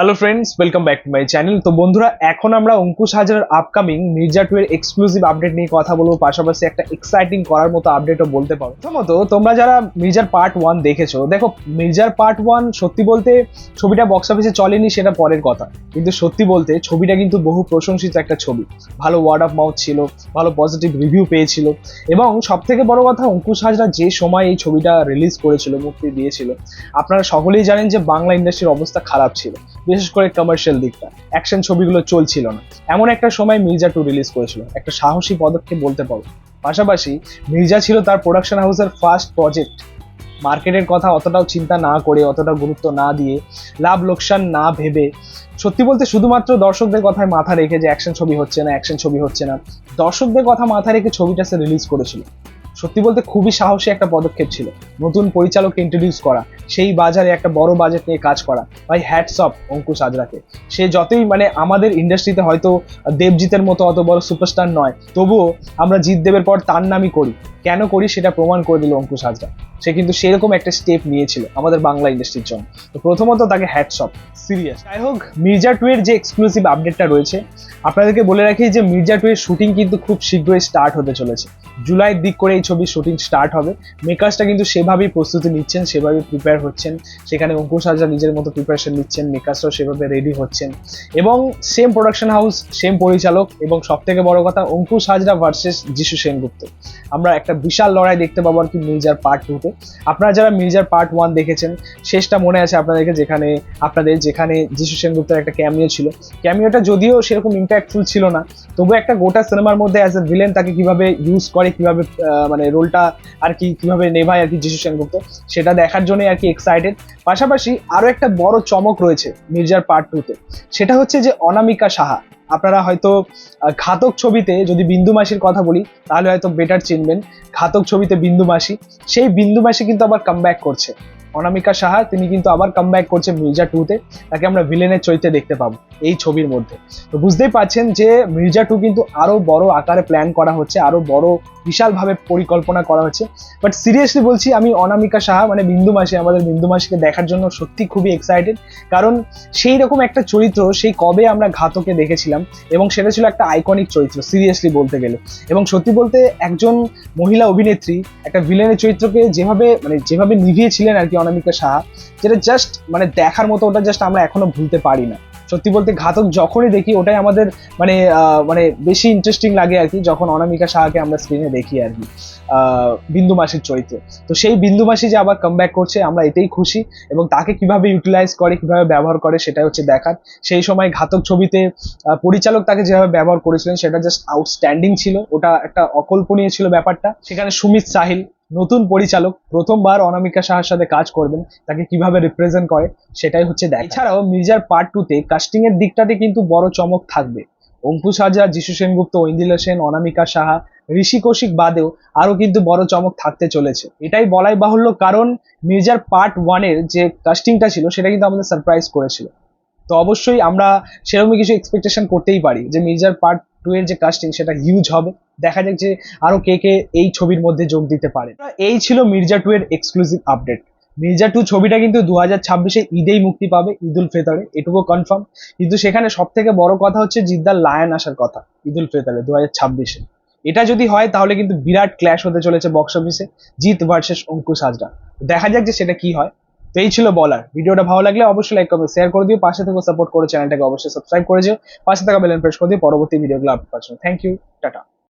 Hello friends welcome back to my channel তো বন্ধুরা, এখন আমরা অঙ্কুশ হাজারের আপকামিং মির্জা টু এর এক্সক্লুসিভ আপডেট নিয়ে কথা বলব। পাশাপাশি একটা এক্সাইটিং করার মতো আপডেটও বলতে পারো। প্রথমত, তোমরা যারা মির্জার পার্ট ওয়ান দেখেছ, দেখো মির্জার পার্ট ওয়ান সত্যি বলতে ছবিটা বক্স অফিসে চলেনি, সেটা পরের কথা। কিন্তু সত্যি বলতে, ছবিটা কিন্তু বহু প্রশংসিত একটা ছবি। ভালো ওয়ার্ড অফ মাউথ ছিল, ভালো পজিটিভ রিভিউ পেয়েছিল। এবং সব থেকে বড় কথা, অঙ্কুশ হাজরা যে সময় এই ছবিটা রিলিজ করেছিল, মুক্তি দিয়েছিল, আপনারা সকলেই জানেন যে বাংলা ইন্ডাস্ট্রির অবস্থা খারাপ ছিল। বিশেষ করে কমার্শিয়াল দিকটা অ্যাকশন ছবিগুলো চলছিল না। এমন একটা সময় মির্জা টু রিলিজ করেছিল, একটা সাহসী পদক্ষেপ বলতে পারো। পাশাপাশি মির্জা ছিল তার প্রোডাকশন হাউসের ফার্স্ট প্রজেক্ট মার্কেটের কথা অতটাও চিন্তা না করে অতটা গুরুত্ব না দিয়ে লাভ লোকসান না ভেবে, সত্যি বলতে শুধুমাত্র দর্শকদের কথায় মাথা রেখে যে অ্যাকশন ছবি হচ্ছে না অ্যাকশন ছবি হচ্ছে না, দর্শকদের কথা মাথা রেখে ছবিটা সে রিলিজ করেছিল। সত্যি বলতে খুবই সাহসী একটা পদক্ষেপ ছিল। নতুন পরিচালককে ইন্ট্রোডিউস করা, সেই বাজারে একটা বড় বাজেট নিয়ে কাজ করা ভাই হ্যাটস অফ অঙ্কুশ আজরাকে। সে যতই মানে আমাদের ইন্ডাস্ট্রিতে হয়তো দেবজিতের মতো অত বড় সুপারস্টার নয়, তবুও আমরা জিৎ দেবের পর তার নামই করি। কেন করি সেটা প্রমাণ করে দিল অঙ্কুশ হাজরা সে কিন্তু সেরকম একটা স্টেপ নিয়েছিল আমাদের বাংলা ইন্ডাস্ট্রির জন্য। তো প্রথমত তাকে হ্যাটস অফ সিরিয়াস যাই হোক, মির্জা টু এর যে এক্সক্লুসিভ আপডেটটা রয়েছে, আপনাদেরকে বলে রাখি যে মির্জা টু এর শুটিং কিন্তু খুব শীঘ্রই স্টার্ট হতে চলেছে। জুলাইয়ের দিক করে এই ছবির শুটিং স্টার্ট হবে। মেকার্সটা কিন্তু সেভাবেই প্রস্তুতি নিচ্ছেন সেভাবে প্রিপেয়ার হচ্ছেন। সেখানে অঙ্কুশ হাজরা নিজের মতো প্রিপারেশন নিচ্ছেন মেকার্সরাও সেভাবে রেডি হচ্ছেন। এবং সেম প্রোডাকশন হাউস সেম পরিচালক এবং সব থেকে বড় কথা অঙ্কুশ হাজরা ভার্সেস যিশু সেনগুপ্ত। আমরা একটা বিশাল লড়াই দেখতে পাবো আর কি মির্জার পার্ট টুতে আপনারা যারা মির্জার পার্ট ওয়ান দেখেছেন শেষটা মনে আছে আপনাদেরকে যেখানে আপনাদের যেখানে যিশু সেনগুপ্তের একটা ক্যামিও ছিল। ক্যামিওটা যদিও সেরকম ইম্প্যাক্টফুল ছিল না তবু একটা গোটা সিনেমার মধ্যে অ্যাজ এ ভিলেন তাকে কীভাবে ইউজ করে কীভাবে আহ, মানে রোলটা আর কি কীভাবে নেভায় আর কি যিশু সেনগুপ্ত, সেটা দেখার জন্যই আর কি এক্সাইটেড পাশাপাশি আরও একটা বড় চমক রয়েছে মির্জার পার্ট টুতে সেটা হচ্ছে যে অনামিকা সাহা। আপনারা হয়তো ঘাতক ছবিতে যদি বিন্দু মাসির কথা বলি, তাহলে হয়তো বেটার চিনবেন। ঘাতক ছবিতে বিন্দু মাসি, সেই বিন্দু মাসি কিন্তু আবার কামব্যাক করছে। অনামিকা সাহা, তিনি কিন্তু আবার কামব্যাক করছে মির্জা টুতে তাকে আমরা ভিলেনের চরিত্রে দেখতে পাবো এই ছবির মধ্যে। তো বুঝতেই পারছেন যে মির্জা টু কিন্তু আরও বড় আকারে প্ল্যান করা হচ্ছে, আরও বড় বিশালভাবে পরিকল্পনা করা হচ্ছে। বাট সিরিয়াসলি বলছি, আমি অনামিকা সাহা মানে বিন্দু মাসি, আমাদের বিন্দু মাসিকে দেখার জন্য সত্যি খুবই এক্সাইটেড কারণ সেই রকম একটা চরিত্র, সেই কবে আমরা ঘাতকে দেখেছিলাম, এবং সেটা ছিল একটা আইকনিক চরিত্র সিরিয়াসলি বলতে গেলে। এবং সত্যি বলতে একজন মহিলা অভিনেত্রী, একটা ভিলেনের চরিত্রকে যেভাবে মানে যেভাবে নিভিয়েছিলেন আর কি অনামিকা সাহা, যেটা জাস্ট মানে দেখার মতো ওটা জাস্ট আমরা এখনও ভুলতে পারি না। সত্যি বলতে ঘাতক যখনই দেখি, ওটাই আমাদের মানে মানে বেশি ইন্টারেস্টিং লাগে আর কি, যখন অনামিকা সাহাকে আমরা স্ক্রিনে দেখি আর কি বিন্দু মাসির চরিত্রে। তো সেই বিন্দু মাসি যে আবার কামব্যাক করছে, আমরা এতেই খুশি এবং তাকে কীভাবে ইউটিলাইজ করে, কীভাবে ব্যবহার করে, সেটাই হচ্ছে দেখার। সেই সময় ঘাতক ছবিতে পরিচালক তাকে যেভাবে ব্যবহার করেছিলেন, সেটা জাস্ট আউটস্ট্যান্ডিং ছিল। ওটা একটা অকল্পনীয় ছিল ব্যাপারটা। সেখানে সুমিত সাহিল নতুন পরিচালক প্রথমবার অনামিকা সাহার সাথে কাজ করবেন, তাকে কীভাবে রিপ্রেজেন্ট করে, সেটাই হচ্ছে দেখ। এছাড়াও মির্জার পার্ট টুতে কাস্টিং এর দিকটাতে কিন্তু বড় চমক থাকবে। অঙ্কুশ হাজরা যিশু সেনগুপ্ত ঐন্দিলা সেন, অনামিকা সাহা, ঋষি কৌশিক বাদেও আরও কিন্তু বড় চমক থাকতে চলেছে। এটাই বলাই বাহুল্য কারণ মির্জার পার্ট ওয়ানের যে কাস্টিংটা ছিল, সেটা কিন্তু আমাদের সারপ্রাইজ করেছিল। তো অবশ্যই আমরা সেরকমই কিছু এক্সপেকটেশন করতেই পারি যে মির্জার পার্ট টু এর যে কাস্টিং সেটা হিউজ হবে। দেখা যাক যে আরও কে কে এই ছবির মধ্যে যোগ দিতে পারে। এই ছিল মির্জা টু এর এক্সক্লুসিভ আপডেট মির্জা টু ছবিটা কিন্তু দু হাজার ছাব্বিশে ঈদেই মুক্তি পাবে, ঈদ উল ফিতরে। এটুকু কনফার্ম কিন্তু সেখানে সব থেকে বড় কথা হচ্ছে জিদ্দার লায়ন আসার কথা, ঈদ উল ফিতরে দু হাজার ছাব্বিশে। এটা যদি হয়, তাহলে কিন্তু বিরাট ক্ল্যাশ হতে চলেছে বক্স অফিসে জিৎ ভার্সেস অঙ্কুশ হাজরা। দেখা যাক যে সেটা কি হয়। তো এই ছিল বলার। ভিডিওটা ভালো লাগলে অবশ্যই লাইক কমেন্ট শেয়ার করে দিও। পাশে থেকে সাপোর্ট করে চ্যানেলটাকে অবশ্যই সাবস্ক্রাইব করে দিও পাশে থাকা বেল প্রেস করে দিও পরবর্তী ভিডিওগুলো আপলোড জন্য। Thank you tata.